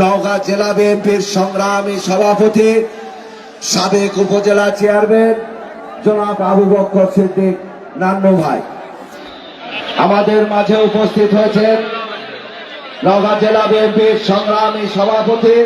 নওগাঁ জেলা বিএনপির সংগ্রামী সভাপতি, সাবেক উপজেলা চেয়ারম্যান জনাব আবু বক্কর সিদ্দিক নান্নু ভাই। আমাদের মাঝে উপস্থিত হয়েছেন নওগাঁ জেলা বিএনপির সংগ্রামী সভাপতি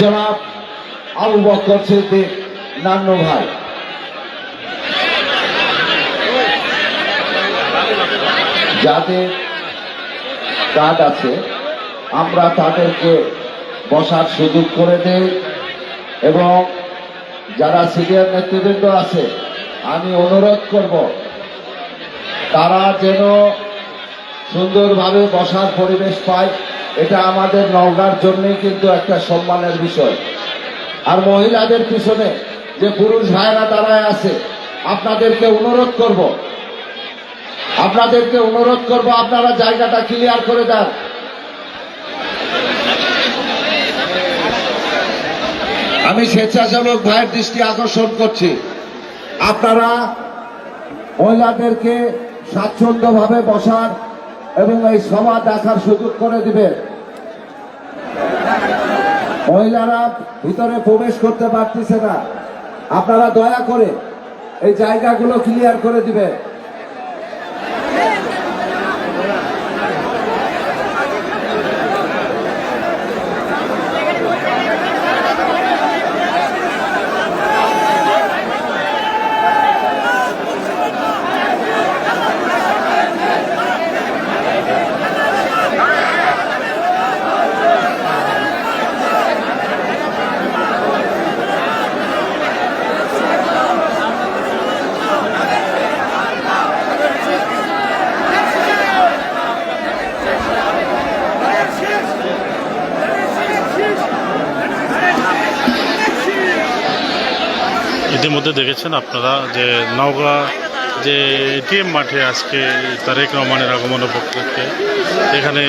জনাব আবু বক্কর সিদ্দিক নান্নু ভাই। যাদের কার্ড আছে আমরা তাদেরকে বসার সুযোগ করে দেই। এবং যারা সিনিয়র নেতৃবৃন্দ আছে, আমি অনুরোধ করব, তারা যেন সুন্দরভাবে বসার পরিবেশ পায়। এটা আমাদের নওগাঁর জন্যই কিন্তু একটা সম্মানের বিষয়। আর মহিলাদের পিছনে যে পুরুষ ভাইরা দাঁড়ায় আছে, আপনাদেরকে অনুরোধ করব। আপনাদেরকে অনুরোধ করব, আপনারা জায়গাটা ক্লিয়ার করে দেন। আমি স্বেচ্ছাসেবক ভাইয়ের দৃষ্টি আকর্ষণ করছি। আপনারা মহিলাদেরকে স্বাচ্ছন্দ্যভাবে বসার এবং এই সভা দেখার সুযোগ করে দিবেন। মহিলারা ভিতরে প্রবেশ করতে পারতেছে না। আপনারা দয়া করে এই জায়গাগুলো ক্লিয়ার করে দিবেন। ইতিমধ্যে দেখেছেন আপনারা যে নওগাঁ যে এটিএম মাঠে আজকে তারেক রহমানের আগমন উপলক্ষে এখানে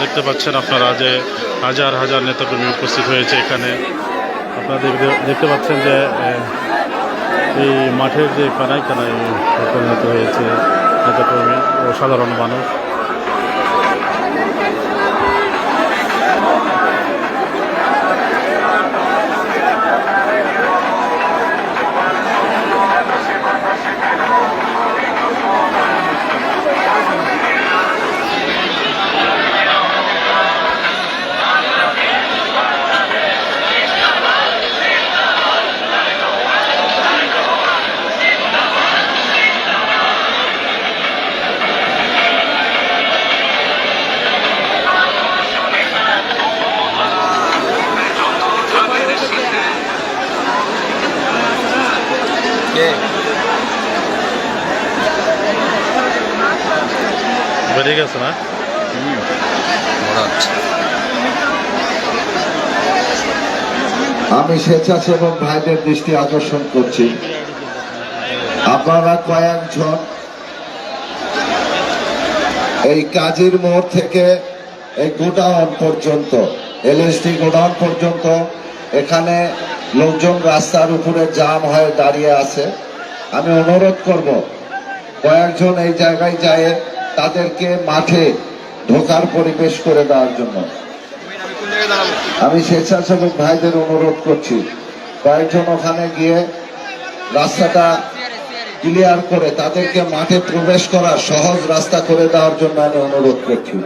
দেখতে পাচ্ছেন আপনারা যে হাজার হাজার নেতাকর্মী উপস্থিত হয়েছে এখানে। আপনারা দেখতে- পাচ্ছেন যে এই মাঠের যে কানায় কানায় পরিণত হয়েছে নেতাকর্মী ও সাধারণ মানুষ। বেড়ে গেছে না? আমি স্বেচ্ছাসেবক ভাইদের দৃষ্টি আকর্ষণ করছি। আপনারা কয়েকজন এই কাজীর মোড় থেকে এই গোডাউন পর্যন্ত, এলএসডি গোডাউন পর্যন্ত, এখানে লোকজন রাস্তার উপরে জাম হয়ে দাঁড়িয়ে আছে। আমি অনুরোধ করব, কয়েকজন এই জায়গায় যায় তাদেরকে মাঠে ঢোকার পরিবেশ করে দেওয়ার জন্য। আমি স্বেচ্ছাসেবক ভাইদের অনুরোধ করছি, কয়েকজন ওখানে গিয়ে রাস্তাটা ক্লিয়ার করে তাদেরকে মাঠে প্রবেশ করার সহজ রাস্তা করে দেওয়ার জন্য আমি অনুরোধ করছি।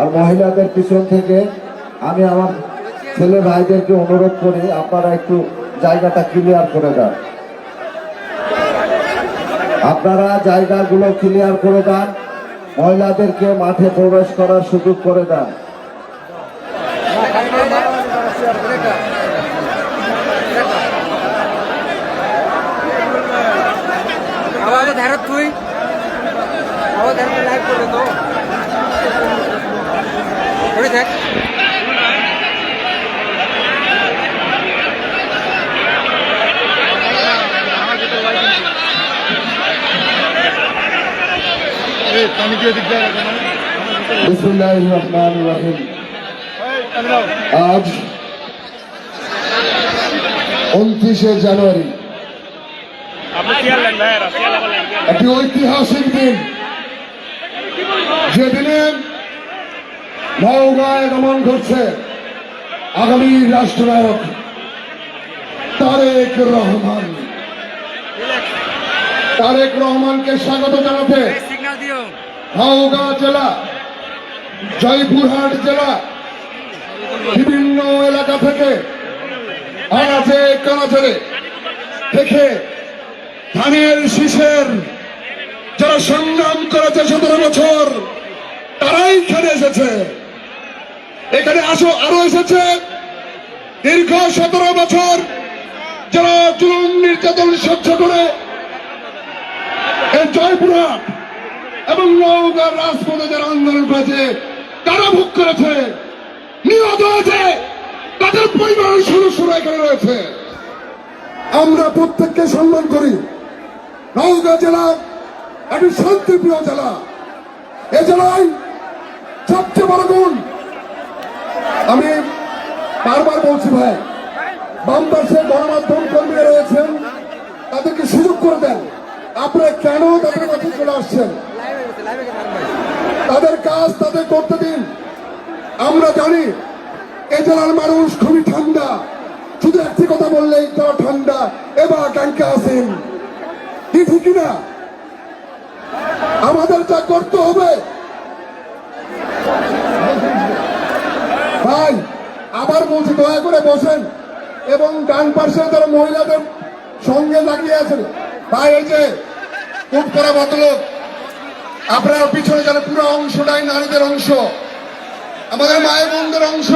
আর মহিলাদের পিছন থেকে আমি আমার ছেলে ভাইদেরকে অনুরোধ করি, আপনারা একটু জায়গাটা ক্লিয়ার করে দেন। আপনারা জায়গাগুলো ক্লিয়ার করে দেন। মহিলাদেরকে মাঠে প্রবেশ করার সুযোগ করে দেন আবার ধারত তুই আবার ধারত লাইভ করবে তো করে দেখ বিসমুল্লাহ রহমান রহিম আজ উনত্রিশে জানুয়ারি। একটি ঐতিহাসিক দিন। যেদিনে নওগাঁয় গমন করছে আগামী রাষ্ট্রনায়ক তারেক রহমান। তারেক রহমানকে স্বাগত জানাতে নওগাঁ জেলা, জয়পুরহাট জেলা, বিভিন্ন এলাকা থেকে আনাচে কানাচে থেকে ধানের শীষের যারা সংগ্রাম করেছে সতেরো বছর, তারাই এখানে এসেছে। এখানে আসো, আরও এসেছে। দীর্ঘ সতেরো বছর যারা জুলুম নির্যাতন সহ্য করে এই জয়পুরহাট এবং নওগাঁর রাজপথে যারা আন্দোলন করেছে, তারা ভোগ করেছে নিহত হয়েছে, তাদের পরিবারের সদস্যরা এখানে রয়েছে। আমরা প্রত্যেককে সম্মান করি। নওগাঁ জেলা একটি শান্তিপ্রিয় জেলা। এ জেলায় সবচেয়ে বড় গুণ, আমি বারবার বলছি ভাই বাম গণমাধ্যম কর্মীরা রয়েছেন, তাদেরকে সুযোগ করে দেন। আপনারা কেন তাদের কাছে চলে আসছেন? তাদের কাজ, তাদের করতে দিন আমরা জানি, এ জেলার মানুষ খুবই ঠান্ডা। শুধু একটি কথা বললেই তারা ঠান্ডা। এবার ক্যাঙ্কে আসেন কি ঠিক না আমাদের যা করতে হবে। ভাই, আবার বলছি, দয়া করে বসেন। এবং ডান পার্শ্বে যারা মহিলাদের সঙ্গে লাগিয়ে আছেন, ভাই, এই যে, খুব করা বদলোক আপনার পিছনে যারা পুরো অংশটাই নারীদের অংশ। আমাদের মায়ের বোনদের অংশ।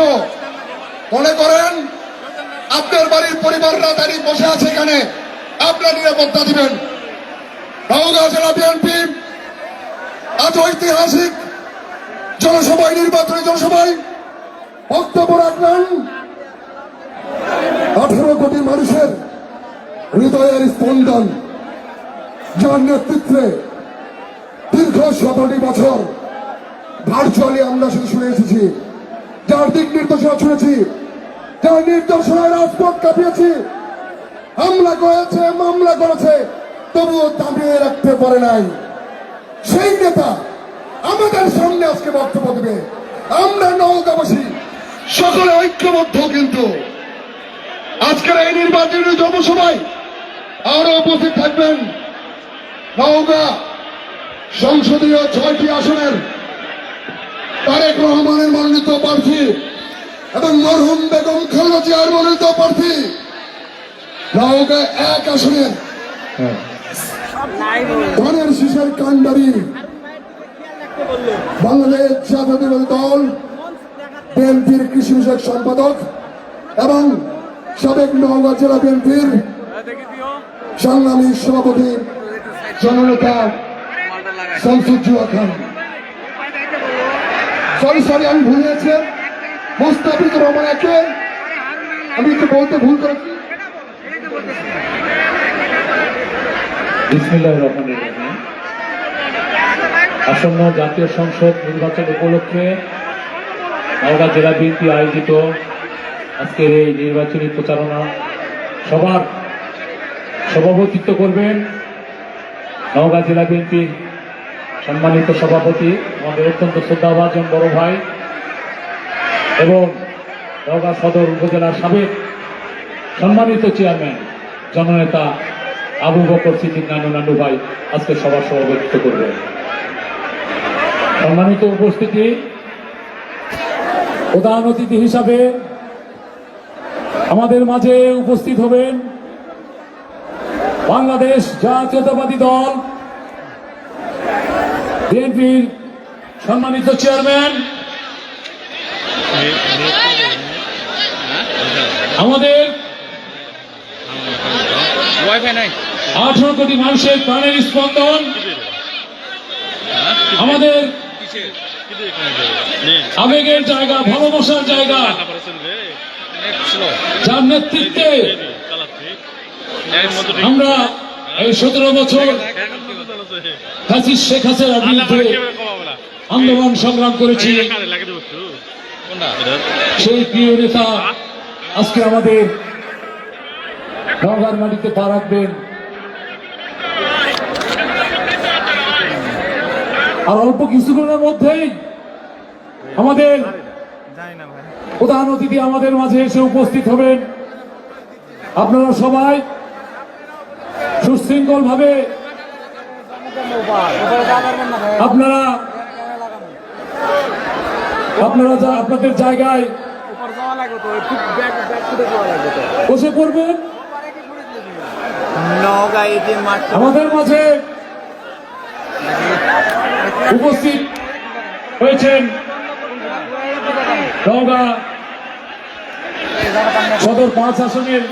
মনে করেন, আপনার বাড়ির পরিবাররা দাঁড়িয়ে বসে আছে এখানে। আপনার নিরাপত্তা দিবেন। নওগাঁ জেলা বিএনপি, আজ ঐতিহাসিক জনসভায়, নির্বাচনী জনসভায় বক্তব্য রাখবেন আঠারো কোটি মানুষের হৃদয়ের স্পন্দন। যার নেতৃত্বে দীর্ঘ সতেরোটি বছর ভার্চুয়ালি আমরা শুধু শুনে এসেছি। যার দিক নির্দেশনা শুনেছি, যার নির্দেশনায় রাজপথ কাঁপিয়েছি। হামলা করেছে, মামলা করেছে, তবুও দাবিয়ে রাখতে পারে নাই। সেই নেতা আমাদের সামনে আজকে বক্তব্য দেবে। আমরা নৌকাবাসী সকলে ঐক্যবদ্ধ কিন্তু। আজকের এই নির্বাচনী জনসভায় আরও উপস্থিত থাকবেন নওগাঁ সংসদীয় ছয়টি আসনের তারেক রহমানের মনোনীত প্রার্থী এবং মরহুম বেগম খালেদা জিয়ার মনোনীত প্রার্থী। নওগাঁ এক আসনের। ধানের শীষের কান্ডারি বাংলাদেশ জাতীয়তাবাদী দল, বিএনপির কৃষি বিষয়ক সম্পাদক এবং সাবেক নওগাঁ জেলা বিএনপির সংগ্রামী সভাপতি জননেতা সরি সরি আমি ভুলে আমি একটু বলতে ভুল আসন্ন জাতীয় সংসদ নির্বাচন উপলক্ষে নওগাঁ জেলা বিএনপি আয়োজিত আজকের এই নির্বাচনী প্রচারণা সবার সভাপতিত্ব করবেন নওগাঁ জেলা বিএনপির সম্মানিত সভাপতি, আমাদের অত্যন্ত শ্রদ্ধাভাজন বড় ভাই এবং নওগাঁ সদর উপজেলার সাবেক সম্মানিত চেয়ারম্যান, জননেতা আবু বকর সিদ্দিক নানু নানু ভাই আজকে সবার সভাপতিত্ব করবেন। সম্মানিত উপস্থিতি, প্রধান অতিথি হিসাবে আমাদের মাঝে উপস্থিত হবেন বাংলাদেশ জাতীয়তাবাদী দল বিএনপির সম্মানিত চেয়ারম্যান, আমাদের আঠারো কোটি মানুষের প্রাণের স্পন্দন, আমাদের আবেগের জায়গা, ভালোবাসার জায়গা, যার নেতৃত্বে আমরা এই সতেরো বছর ফ্যাসিস্ট শেখ হাসিনার বিরুদ্ধে আন্দোলন সংগ্রাম করেছি। সেই প্রিয় নেতা আজকে আমাদের নওগাঁর মাটিতে পা রাখবেন। আর অল্প কিছুক্ষণের মধ্যেই আমাদের প্রধান অতিথি আমাদের মাঝে এসে উপস্থিত হবেন। আপনারা সবাই সুশৃঙ্খল ভাবে উপরে যা পারবেন না ভাই আপনারা আপনারা যা আপনাদের জায়গায় বসে পড়বেন। আমাদের মাঝে উপস্থিত হয়েছেন নওগাঁ সদর পাঁচ আসনের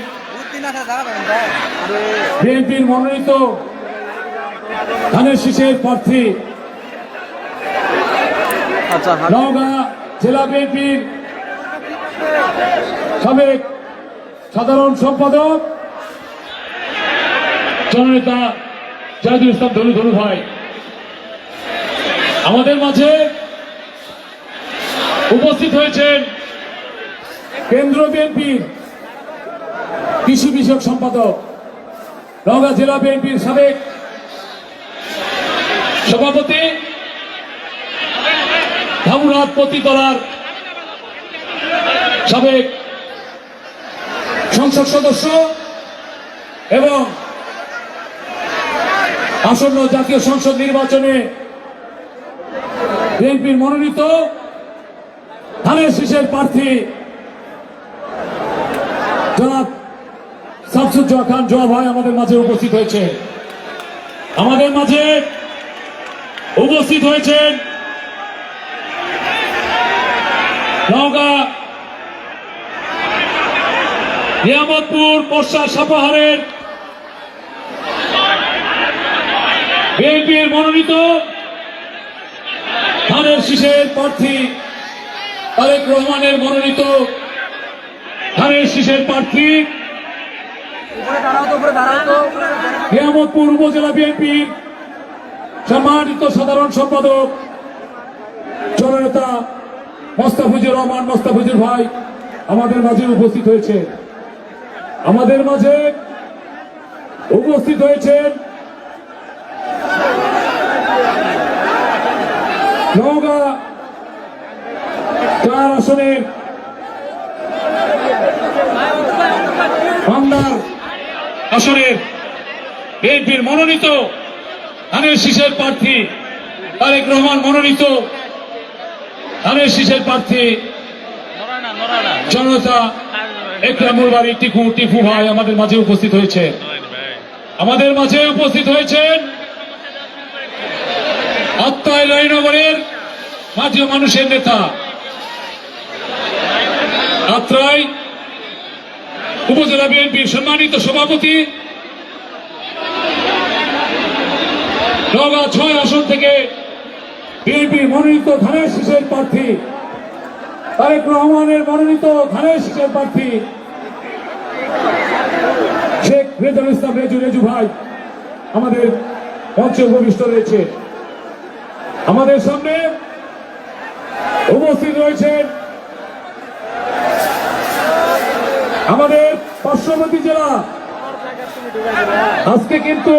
বিএনপির মনোনীত ধানের শীষের প্রার্থী। আচ্ছা নওগাঁ জেলা বিএনপির সাবেক সাধারণ সম্পাদক জননেতা জাহিদুল ইসলাম ধনু ধনু ভাই। আমাদের মাঝে উপস্থিত হয়েছেন কেন্দ্র বিএনপির কৃষি বিষয়ক সম্পাদক নওগাঁ জেলা বিএনপির সাবেক সভাপতি ধামুরহাট পতিতলার সাবেক সংসদ সদস্য এবং আসন্ন জাতীয় সংসদ নির্বাচনে বিএনপির মনোনীত ধানের শীষের প্রার্থী জনাব শামসুজ্জোয়া খান জোয়া ভাই আমাদের মাঝে উপস্থিত হয়েছে। আমাদের মাঝে উপস্থিত হয়েছেন নওগাঁ, নিয়ামতপুর, বর্ষা সাপাহারের বিএনপির মনোনীত ধানের শীষের প্রার্থী তারেক রহমানের মনোনীত ধানের শীষের প্রার্থী। নিয়ামতপুর উপজেলা বিএনপির সম্মানিত সাধারণ সম্পাদক, জননেতা মোস্তাফিজুর রহমান, মোস্তাফিজুর ভাই আমাদের মাঝে উপস্থিত হয়েছে আমাদের মাঝে উপস্থিত হয়েছেন নওগাঁ চার আসনের বাংলার আসনের বিএনপির মনোনীত ধানের শীষের প্রার্থী তারেক রহমান মনোনীত। ধানের শীষের প্রার্থী জনতা একরামুল বাড়ি টিকু টিপু ভাই আমাদের মাঝে উপস্থিত হয়েছে আমাদের মাঝে উপস্থিত হয়েছেন আত্মায় লয়নগরের মাঝে মানুষের নেতা। আত্রায় উপজেলা বিএনপির সম্মানিত সভাপতি নওগাঁ ছয় আসন থেকে বিএনপির মনোনীত ধানের শীষের প্রার্থী তারেক রহমানের মনোনীত ধানের শীষের প্রার্থী শেখ রেজাল ইসলাম রেজু রেজু ভাই আমাদের মঞ্চে উপবিষ্ট রয়েছে। আমাদের সামনে উপস্থিত রয়েছেন আমাদের পার্শ্ববর্তী জেলা। আজকে কিন্তু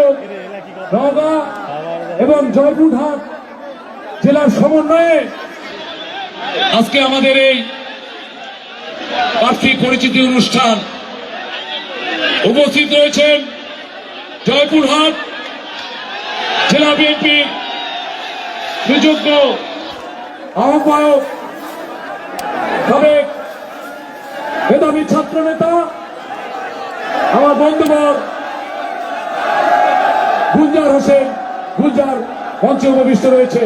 নওগাঁ এবং জয়পুরহাট জেলার সমন্বয়ে আজকে আমাদের এই প্রার্থী পরিচিতি অনুষ্ঠান উপস্থিত রয়েছেন জয়পুরহাট জেলা বিএনপি সুযোগ্য আহ্বায়ক সাবেক মেধাবী ছাত্র নেতা আমার বন্ধুবর গুলজার হোসেন। গুলজার মঞ্চে উপবিষ্ট রয়েছে।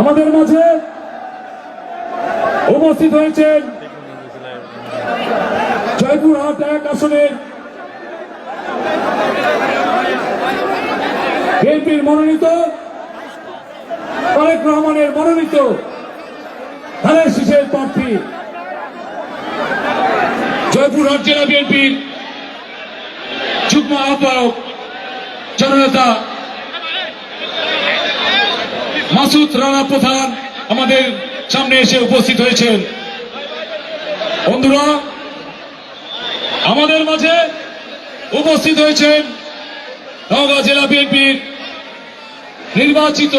আমাদের মাঝে উপস্থিত হয়েছেন জয়পুরহাট এক আসনের বিএনপির মনোনীত তারেক রহমানের মনোনীত ধানের শীষের প্রার্থী। জয়পুরহাট জেলা বিএনপির যুগ্ম আহ্বায়ক জননেতা মাসুদ রানা প্রধান আমাদের সামনে এসে উপস্থিত হয়েছেন। বন্ধুরা, আমাদের মাঝে উপস্থিত হয়েছেন নওগাঁ জেলা বিএনপির নির্বাচিত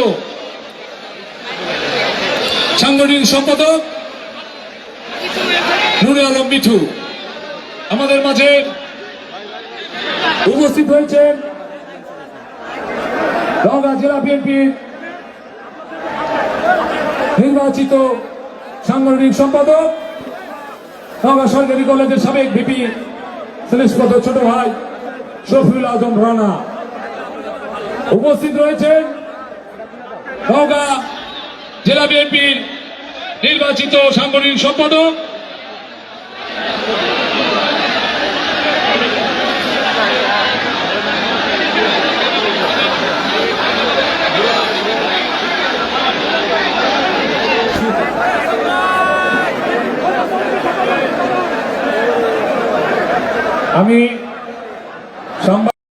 সাংগঠনিক সম্পাদক নুরে আলম মিঠু। আমাদের মাঝে উপস্থিত হয়েছেন নওগাঁ জেলা বিএনপির নির্বাচিত সাংগঠনিক সম্পাদক, নওগাঁ সরকারি কলেজের সাবেক ভিপি শ্রেষ্ঠপদ ছোট ভাই শফিউল আজম রানা। উপস্থিত রয়েছেন নওগাঁ জেলা বিএনপির নির্বাচিত সাংগঠনিক সম্পাদক আমি